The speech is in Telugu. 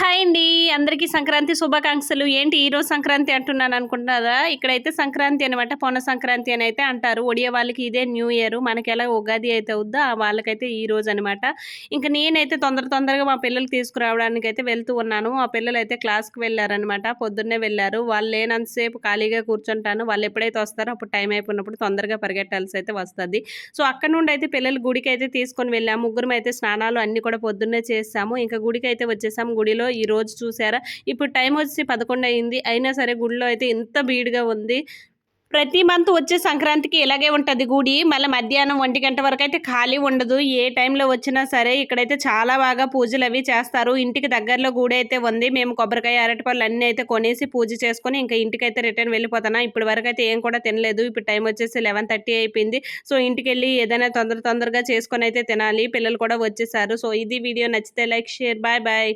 హాయ్ అండి. అందరికీ సంక్రాంతి శుభాకాంక్షలు. ఏంటి ఈరోజు సంక్రాంతి అంటున్నాను అనుకుంటున్నారా? ఇక్కడైతే సంక్రాంతి అనమాట పొన సంక్రాంతి అని అయితే అంటారు. ఒడియా వాళ్ళకి ఇదే న్యూ ఇయర్. మనకి ఎలా ఉగాది అయితే అవుద్దో ఆ వాళ్ళకైతే ఈ రోజు అనమాట ఇంకా నేనైతే తొందర తొందరగా మా పిల్లలు తీసుకురావడానికి అయితే వెళ్తూ ఉన్నాను. ఆ పిల్లలు అయితే క్లాస్కి వెళ్ళారనమాట పొద్దున్నే వెళ్ళారు. వాళ్ళు లేనంతసేపు ఖాళీగా కూర్చుంటాను. వాళ్ళు ఎప్పుడైతే వస్తారో అప్పుడు టైం అయిపోయినప్పుడు తొందరగా పరిగెట్టాల్సి అయితే వస్తుంది. సో అక్కడ నుండి అయితే పిల్లలు గుడికి అయితే తీసుకొని వెళ్ళాము. ముగ్గురం అయితే స్నానాలు అన్నీ కూడా పొద్దున్నే చేసాము. ఇంకా గుడికి అయితే వచ్చేసాము. గుడిలో ఈ రోజు చూసారా? ఇప్పుడు టైం వచ్చి పదకొండు అయింది. అయినా సరే గుడిలో అయితే ఇంత బీడుగా ఉంది. ప్రతి మంత్ వచ్చే సంక్రాంతికి ఇలాగే ఉంటుంది గుడి. మళ్ళీ మధ్యాహ్నం ఒంటి గంట వరకు అయితే ఖాళీ ఉండదు. ఏ టైంలో వచ్చినా సరే ఇక్కడైతే చాలా బాగా పూజలు అవి చేస్తారు. ఇంటికి దగ్గరలో గుడి అయితే ఉంది. మేము కొబ్బరికాయ అరటిపళ్ళు అన్నీ అయితే కొనేసి పూజ చేసుకొని ఇంకా ఇంటికి అయితే రిటర్న్ వెళ్ళిపోతాను? ఇప్పుడు వరకు అయితే ఏం కూడా తినలేదు. ఇప్పుడు టైం వచ్చేసి లెవెన్ థర్టీ అయిపోయింది. సో ఇంటికి వెళ్ళి ఏదైనా తొందర తొందరగా చేసుకొని అయితే తినాలి. పిల్లలు కూడా వచ్చేసారు. సో ఇది వీడియో నచ్చితే లైక్ షేర్ బాయ్ బాయ్.